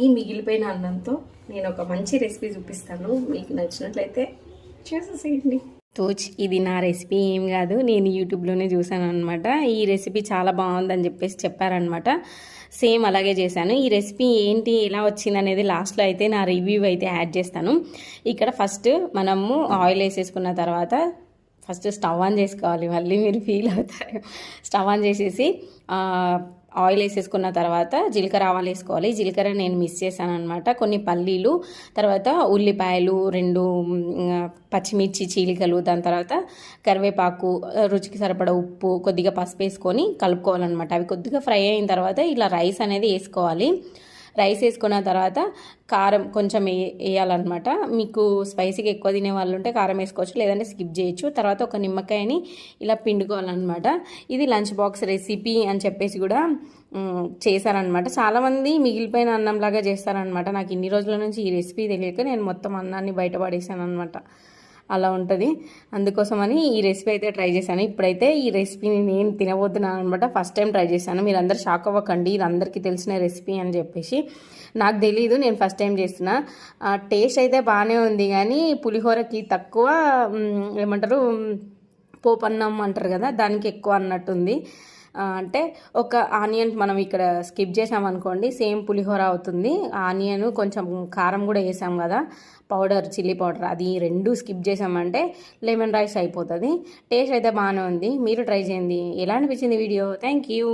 ఈ మిగిలిపోయిన అన్నంతో నేను ఒక మంచి రెసిపీ చూపిస్తాను. మీకు నచ్చినట్లయితే చేసేసేయండి. తోచ్ ఇది నా రెసిపీ ఏం కాదు. నేను యూట్యూబ్లోనే చూసాను అనమాట ఈ రెసిపీ చాలా బాగుందని చెప్పేసి చెప్పారనమాట సేమ్ అలాగే చేశాను. ఈ రెసిపీ ఏంటి ఎలా వచ్చింది అనేది లాస్ట్లో అయితే నా రివ్యూ అయితే యాడ్ చేస్తాను. ఇక్కడ ఫస్ట్ మనము ఆయిల్ వేసేసుకున్న తర్వాత ఫస్ట్ స్టవ్ ఆన్ చేసుకోవాలి మళ్ళీ మీరు ఫీల్ అవుతారు స్టవ్ ఆన్ చేసేసి ఆయిల్ వేసేసుకున్న తర్వాత జీలకర్ర ఆవాలు వేసుకోవాలి. జీలకర్ర నేను మిస్ చేశాను అనమాట కొన్ని పల్లీలు తర్వాత ఉల్లిపాయలు రెండు పచ్చిమిర్చి చీలికలు దాని తర్వాత కరివేపాకు రుచికి సరిపడ ఉప్పు కొద్దిగా పసుపు వేసుకొని కలుపుకోవాలన్నమాట. అవి కొద్దిగా ఫ్రై అయిన తర్వాత ఇలా రైస్ అనేది వేసుకోవాలి. రైస్ వేసుకున్న తర్వాత కారం కొంచెం వే- వేయాలన్నమాట. మీకు స్పైసీగా ఎక్కువ తినే వాళ్ళు ఉంటే కారం వేసుకోవచ్చు లేదంటే స్కిప్ చేయొచ్చు. తర్వాత ఒక నిమ్మకాయని ఇలా పిండుకోవాలన్నమాట. ఇది లంచ్ బాక్స్ రెసిపీ అని చెప్పేసి కూడా చేశారనమాట చాలామంది మిగిలిపోయిన అన్నంలాగా చేస్తారనమాట నాకు ఇన్ని రోజుల నుంచి ఈ రెసిపీ తెలియక నేను మొత్తం అన్నాన్ని బయటపడేసాను అనమాట అలా ఉంటుంది. అందుకోసమని ఈ రెసిపీ అయితే ట్రై చేశాను. ఇప్పుడైతే ఈ రెసిపీని నేను తినబోతున్నాను అనమాట ఫస్ట్ టైం ట్రై చేశాను. మీరు అందరు షాక్ అవ్వకండి. ఇది అందరికీ తెలిసిన రెసిపీ అని చెప్పేసి. నాకు తెలీదు. నేను ఫస్ట్ టైం చేస్తున్నా. టేస్ట్ అయితే బాగానే ఉంది కానీ పులిహోరకి తక్కువ ఏమంటారు పోపన్నం అంటారు కదా దానికి ఎక్కువ అన్నట్టుంది. అంటే ఒక ఆనియన్ మనం ఇక్కడ స్కిప్ చేసాం అనుకోండి సేమ్ పులిహోర అవుతుంది. ఆనియన్ కొంచెం కారం కూడా వేసాం కదా పౌడర్ చిల్లీ పౌడర్ అది రెండు స్కిప్ చేసామంటే లెమన్ రైస్ అయిపోతుంది. టేస్ట్ అయితే బాగానే ఉంది. మీరు ట్రై చేయండి. ఎలా అనిపించింది వీడియో? Thank you.